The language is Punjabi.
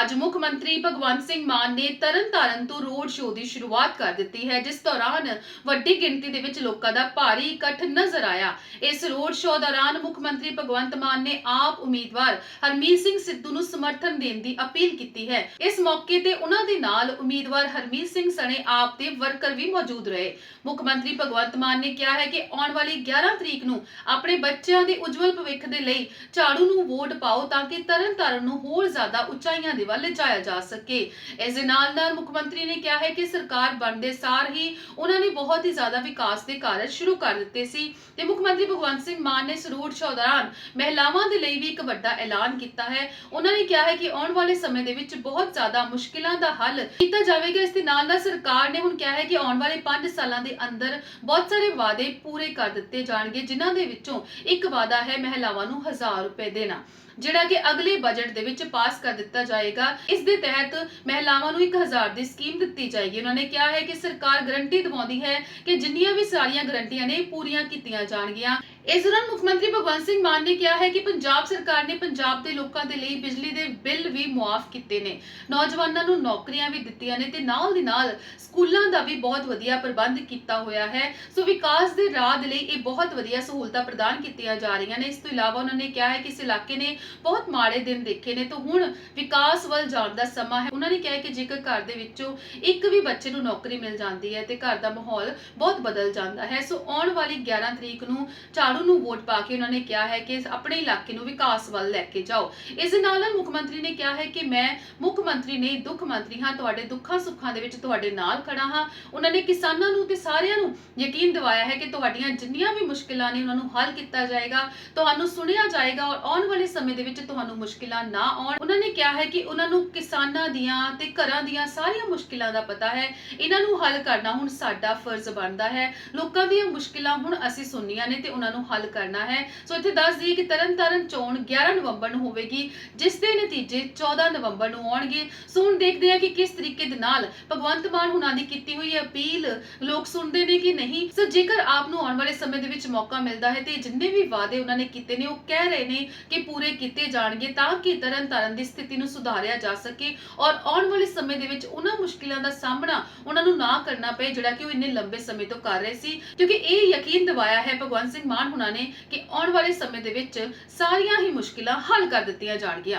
ਅੱਜ ਮੁੱਖ ਮੰਤਰੀ ਭਗਵੰਤ ਸਿੰਘ ਮਾਨ ਨੇ ਤਰਨਤਾਰਨ ਤੋਂ ਰੋਡ ਸ਼ੋਅ ਦੀ ਸ਼ੁਰੂਆਤ ਕਰ ਦਿੱਤੀ ਹੈ, ਜਿਸ ਦੌਰਾਨ ਵੱਡੀ ਗਿਣਤੀ ਦੇ ਵਿੱਚ ਲੋਕਾਂ ਦਾ ਭਾਰੀ ਇਕੱਠ ਨਜ਼ਰ ਆਇਆ। ਇਸ ਰੋਡ ਸ਼ੋਅ ਦੌਰਾਨ ਮੁੱਖ ਮੰਤਰੀ ਭਗਵੰਤ ਮਾਨ ਨੇ ਆਪ ਉਮੀਦਵਾਰ ਹਰਮੀਤ ਸਿੰਘ ਸਿੱਧੂ ਨੂੰ ਸਮਰਥਨ ਦੇਣ ਦੀ ਅਪੀਲ ਕੀਤੀ ਹੈ। ਇਸ ਮੌਕੇ ਤੇ ਉਹਨਾਂ ਦੇ ਨਾਲ ਉਮੀਦਵਾਰ ਹਰਮੀਤ ਸਿੰਘ ਸਣੇ ਆਪ ਦੇ ਵਰਕਰ ਵੀ ਮੌਜੂਦ ਰਹੇ। ਮੁੱਖ ਮੰਤਰੀ ਭਗਵੰਤ ਮਾਨ ਨੇ ਕਿਹਾ ਹੈ ਕਿ ਆਉਣ ਵਾਲੀ 11 ਤਰੀਕ ਨੂੰ ਆਪਣੇ ਬੱਚਿਆਂ ਦੇ ਉਜਵਲ ਭਵਿੱਖ ਦੇ ਲਈ ਝਾੜੂ ਨੂੰ ਵੋਟ ਪਾਓ ਤਾਂ ਕਿ ਤਰਨਤਾਰਨ ਨੂੰ ਹੋਰ ਜ਼ਿਆਦਾ ਉਚਾਈਆਂ ਦੇ ਵੱਲ ਲਿਜਾਇਆ ਜਾ ਸਕੇ। ਇਸ ਦੇ ਨਾਲ ਨਾਲ ਮੁੱਖ ਮੰਤਰੀ ਨੇ ਕਿਹਾ ਹੈ ਕਿ ਸਰਕਾਰ ਬਣਦੇ ਸਾਰ ਹੀ ਉਹਨਾਂ ਨੇ ਬਹੁਤ ਹੀ ਜ਼ਿਆਦਾ ਵਿਕਾਸ ਦੇ ਕਾਰਜ ਸ਼ੁਰੂ ਕਰ ਦਿੱਤੇ ਸੀ ਤੇ ਮੁੱਖ ਮੰਤਰੀ ਭਗਵੰਤ ਸਿੰਘ ਮਾਨ ਨੇ ਇਸ ਰੋਡ ਮਹਿਲਾਵਾਂ ਦੇ ਲਈ ਵੀ ਇੱਕ ਵੱਡਾ ਐਲਾਨ ਕੀਤਾ ਹੈ। ਉਹਨਾਂ ਨੇ ਕਿਹਾ ਹੈ ਕਿ ਆਉਣ ਵਾਲੇ ਸਮੇਂ ਦੇ ਵਿੱਚ ਬਹੁਤ ਜ਼ਿਆਦਾ ਮੁਸ਼ਕਿਲਾਂ ਦਾ ਹੱਲ ਕੀਤਾ ਜਾਵੇਗਾ। ਇਸ ਦੇ ਨਾਲ ਨਾਲ ਸਰਕਾਰ ਨੇ ਹੁਣ ਕਿਹਾ ਹੈ ਕਿ ਆਉਣ ਵਾਲੇ 5 ਸਾਲਾਂ ਦੇ ਅੰਦਰ ਬਹੁਤ ਸਾਰੇ ਵਾਅਦੇ ਪੂਰੇ ਕਰ ਦਿੱਤੇ ਜਾਣਗੇ, ਜਿਨ੍ਹਾਂ ਦੇ ਵਿੱਚੋਂ ਇੱਕ ਵਾਅਦਾ ਹੈ ਮਹਿਲਾਵਾਂ ਨੂੰ 1000 ਰੁਪਏ ਦੇਣਾ, ਜਿਹੜਾ ਕਿ ਅਗਲੇ ਬਜਟ ਦੇ ਵਿੱਚ ਪਾਸ ਕਰ ਦਿੱਤਾ ਜਾਏਗਾ। ਇਸ ਦੇ ਤਹਿਤ ਮਹਿਲਾਵਾਂ ਨੂੰ 1000 ਦੀ ਸਕੀਮ ਦਿੱਤੀ ਜਾਏਗੀ। ਉਹਨਾਂ ਨੇ ਕਿਹਾ ਹੈ ਕਿ ਸਰਕਾਰ ਗਰੰਟੀ ਦਿਵਾਉਂਦੀ ਹੈ ਕਿ ਜਿੰਨੀਆਂ ਵੀ ਸਾਰੀਆਂ ਗਰੰਟੀਆਂ ਨੇ ਪੂਰੀਆਂ ਕੀਤੀਆਂ ਜਾਣਗੀਆਂ। ਇਸ ਦੌਰਾਨ ਮੁੱਖ ਮੰਤਰੀ ਭਗਵੰਤ ਸਿੰਘ ਮਾਨ ਨੇ ਕਿਹਾ ਹੈ ਕਿ ਪੰਜਾਬ ਸਰਕਾਰ ਨੇ ਪੰਜਾਬ ਦੇ ਲੋਕਾਂ ਦੇ ਲਈ ਬਿਜਲੀ ਦੇ ਬਿੱਲ ਵੀ ਮੁਆਫ ਕੀਤੇ ਨੇ। ਨੌਜਵਾਨਾਂ ਨੂੰ ਨੌਕਰੀਆਂ ਵੀ ਦਿੱਤੀਆਂ ਨੇ ਤੇ ਨਾਲ ਦੀ ਨਾਲ ਸਕੂਲਾਂ ਦਾ ਵੀ ਬਹੁਤ ਵਧੀਆ ਪ੍ਰਬੰਧ ਕੀਤਾ ਹੋਇਆ ਹੈ। ਸੋ ਵਿਕਾਸ ਦੇ ਰਾਹ ਦੇ ਲਈ ਇਹ ਬਹੁਤ ਵਧੀਆ ਸਹੂਲਤਾਂ ਪ੍ਰਦਾਨ ਕੀਤੀਆਂ ਜਾ ਰਹੀਆਂ ਨੇ। ਇਸ ਤੋਂ ਇਲਾਵਾ ਉਹਨਾਂ ਨੇ ਕਿਹਾ ਹੈ ਕਿ ਇਸ ਇਲਾਕੇ ਨੇ ਬਹੁਤ ਮਾੜੇ ਦਿਨ ਦੇਖੇ ਨੇ। ਤਾਂ ਹੁਣ ਵਿਕਾਸ ਵੱਲ ਜਾਣ ਦਾ ਸਮਾਂ ਹੈ। ਉਹਨਾਂ ਨੇ ਕਿਹਾ ਕਿ ਜੇਕਰ ਘਰ ਦੇ ਵਿੱਚੋਂ ਇੱਕ ਵੀ ਬੱਚੇ ਨੂੰ ਨੌਕਰੀ ਮਿਲ ਜਾਂਦੀ ਹੈ ਤੇ ਘਰ ਦਾ ਮਾਹੌਲ ਬਹੁਤ ਬਦਲ ਜਾਂਦਾ ਹੈ। ਸੋ ਆਉਣ ਵਾਲੀ 11 ਤਰੀਕ ਨੂੰ ਝਾੜੂ ਨੂੰ ਵੋਟ ਪਾ ਕੇ ਉਹਨਾਂ ਨੇ ਕਿਹਾ ਹੈ ਕਿ ਆਪਣੇ ਇਲਾਕੇ ਨੂੰ ਵਿਕਾਸ ਵੱਲ ਲੈ ਕੇ ਜਾਓ। ਇਸ ਦੇ ਨਾਲ ਮੁੱਖ ਮੰਤਰੀ ਨੇ ਕਿਹਾ ਹੈ ਕਿ ਮੈਂ ਮੁੱਖ ਮੰਤਰੀ ਨਹੀਂ, ਦੁੱਖ ਮੰਤਰੀ ਹਾਂ, ਤੁਹਾਡੇ ਦੁੱਖਾਂ ਸੁੱਖਾਂ ਦੇ ਵਿੱਚ ਤੁਹਾਡੇ ਨਾਲ ਖੜਾ ਹਾਂ। ਉਹਨਾਂ ਨੇ ਕਿਸਾਨਾਂ ਨੂੰ ਤੇ ਸਾਰਿਆਂ ਨੂੰ ਯਕੀਨ ਦਿਵਾਇਆ ਹੈ ਕਿ ਤੁਹਾਡੀਆਂ ਜਿੰਨੀਆਂ ਵੀ ਮੁਸ਼ਕਿਲਾਂ ਨੇ ਉਹਨਾਂ ਨੂੰ ਹੱਲ ਕੀਤਾ ਜਾਏਗਾ, ਤੁਹਾਨੂੰ ਸੁਣਿਆ ਜਾਏਗਾ ਔਰ ਆਉਣ ਵਾਲੇ ਸਮੇਂ ਦੇ ਵਿੱਚ ਤੁਹਾਨੂੰ ਮੁਸ਼ਕਿਲਾਂ ਨਾ ਆਉਣ। ਉਹਨਾਂ ਨੇ ਕਿਹਾ ਹੈ ਕਿ ਉਹਨਾਂ ਨੂੰ ਕਿਸਾਨਾਂ ਦੀਆਂ ਤੇ ਘਰਾਂ ਦੀਆਂ ਸਾਰੀਆਂ ਮੁਸ਼ਕਿਲਾਂ ਦਾ ਪਤਾ ਹੈ। ਇਹਨਾਂ ਨੂੰ ਹੱਲ ਕਰਨਾ ਹੁਣ ਸਾਡਾ ਫਰਜ਼ ਬਣਦਾ ਹੈ। ਲੋਕਾਂ ਦੀਆਂ ਮੁਸ਼ਕਿਲਾਂ ਹੁਣ ਅਸੀਂ ਸੁਣਨੀਆਂ ਨੇ ਤੇ ਉਹਨਾਂ ਨੂੰ ਨੂੰ ਹੱਲ ਕਰਨਾ ਹੈ। ਸੋ ਇੱਥੇ ਦੱਸ ਦਈਏ ਕਿ ਤਰਨਤਾਰਨ ਚੋਣ 11 ਨਵੰਬਰ ਨੂੰ ਹੋਵੇਗੀ, ਜਿਸ ਦੇ ਨਤੀਜੇ 14 ਨਵੰਬਰ ਨੂੰ ਆਉਣਗੇ। ਸੋ ਹੁਣ ਦੇਖਦੇ ਹਾਂ ਕਿ ਕਿਸ ਤਰੀਕੇ ਦੇ ਨਾਲ ਭਗਵੰਤ ਮਾਨ ਹੁਣਾਂ ਦੀ ਕੀਤੀ ਹੋਈ ਅਪੀਲ ਲੋਕ ਸੁਣਦੇ ਨੇ ਕਿ ਨਹੀਂ। ਸੋ ਜੇਕਰ ਆਪ ਨੂੰ ਆਉਣ ਵਾਲੇ ਸਮੇਂ ਦੇ ਵਿੱਚ ਮੌਕਾ ਮਿਲਦਾ ਹੈ ਤੇ ਜਿੰਨੇ ਵੀ ਵਾਅਦੇ ਉਹਨਾਂ ਨੇ ਕੀਤੇ ਨੇ, ਉਹ ਕਹਿ ਰਹੇ ਨੇ ਕਿ ਪੂਰੇ ਕੀਤੇ ਜਾਣਗੇ ਤਾਂ ਕਿ ਤਰਨਤਾਰਨ ਦੀ ਸਥਿਤੀ ਨੂੰ ਸੁਧਾਰਿਆ ਜਾ ਸਕੇ ਔਰ ਆਉਣ ਵਾਲੇ ਸਮੇਂ ਦੇ ਵਿੱਚ ਉਹਨਾਂ ਮੁਸ਼ਕਿਲਾਂ ਦਾ ਸਾਹਮਣਾ ਉਹਨਾਂ ਨੂੰ ਨਾ ਕਰਨਾ ਪਏ, ਜਿਹੜਾ ਕਿ ਉਹ ਇੰਨੇ ਲੰਬੇ ਸਮੇਂ ਤੋਂ ਕਰ ਰਹੇ ਸੀ। ਕਿਉਂਕਿ ਇਹ ਯਕੀਨ ਦਿਵਾਇਆ ਹੈ ਭਗਵੰਤ ਸਿੰਘ ਮਾਨ ਹੁਣਾਂ ਨੇ ਕਿ ਆਉਣ ਵਾਲੇ ਸਮੇਂ ਦੇ ਵਿੱਚ ਸਾਰੀਆਂ ਹੀ ਮੁਸ਼ਕਿਲਾਂ ਹੱਲ ਕਰ ਦਿੱਤੀਆਂ ਜਾਣਗੀਆਂ।